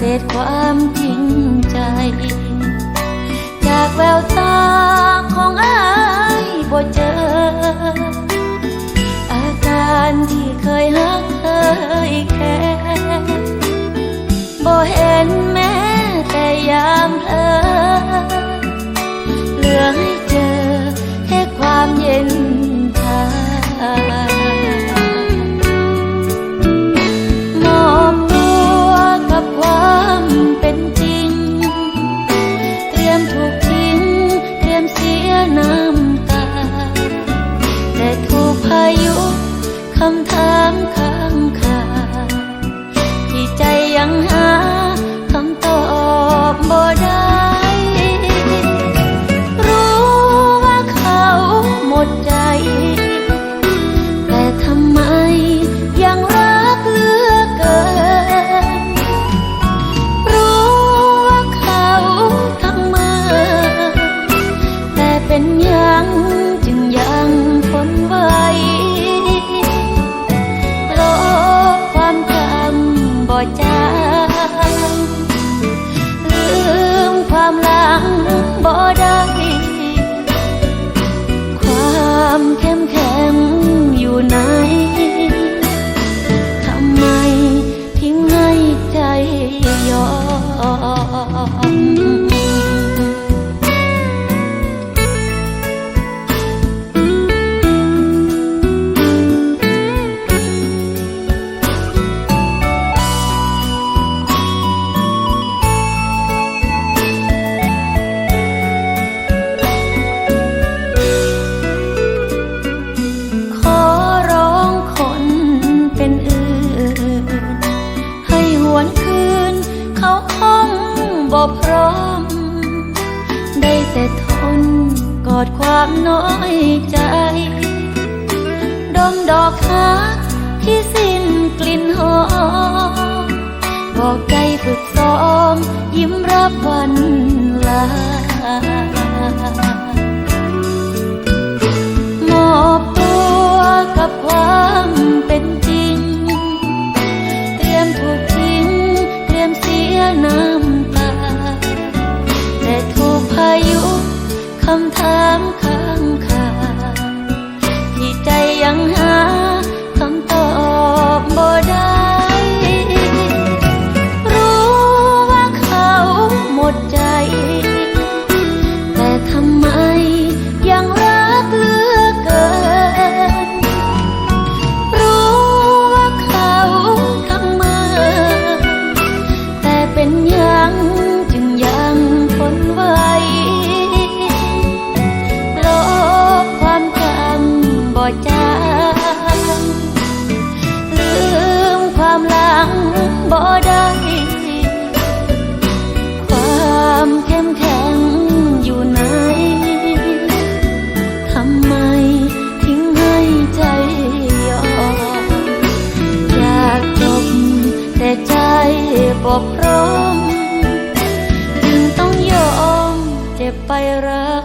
ษความจริงใจ จากแววตาของอายบ่เจอ ข้างคาที่ใจยังหาคำตอบบ่ได้ รู้ว่าเขาหมดใจ แต่ทำไมยังรักเหลือเกิน รู้ว่าเขาทั้งเมือแต่เป็นยัง ลืมความหลังบ่ได้ อดความน้อยใจ ดมดอกฮักที่สิ้นกลิ่นหอมบอกใจฝึกซ้อม ยิ้มรับวันลา ลกความจำบ่จางลืมความหลังบ่ได้ ความเข้มแข็งอยู่ไหนทำไมทิ้งให้ใจยอมอยากจบแต่ใจบ่พร้อม ไปรัก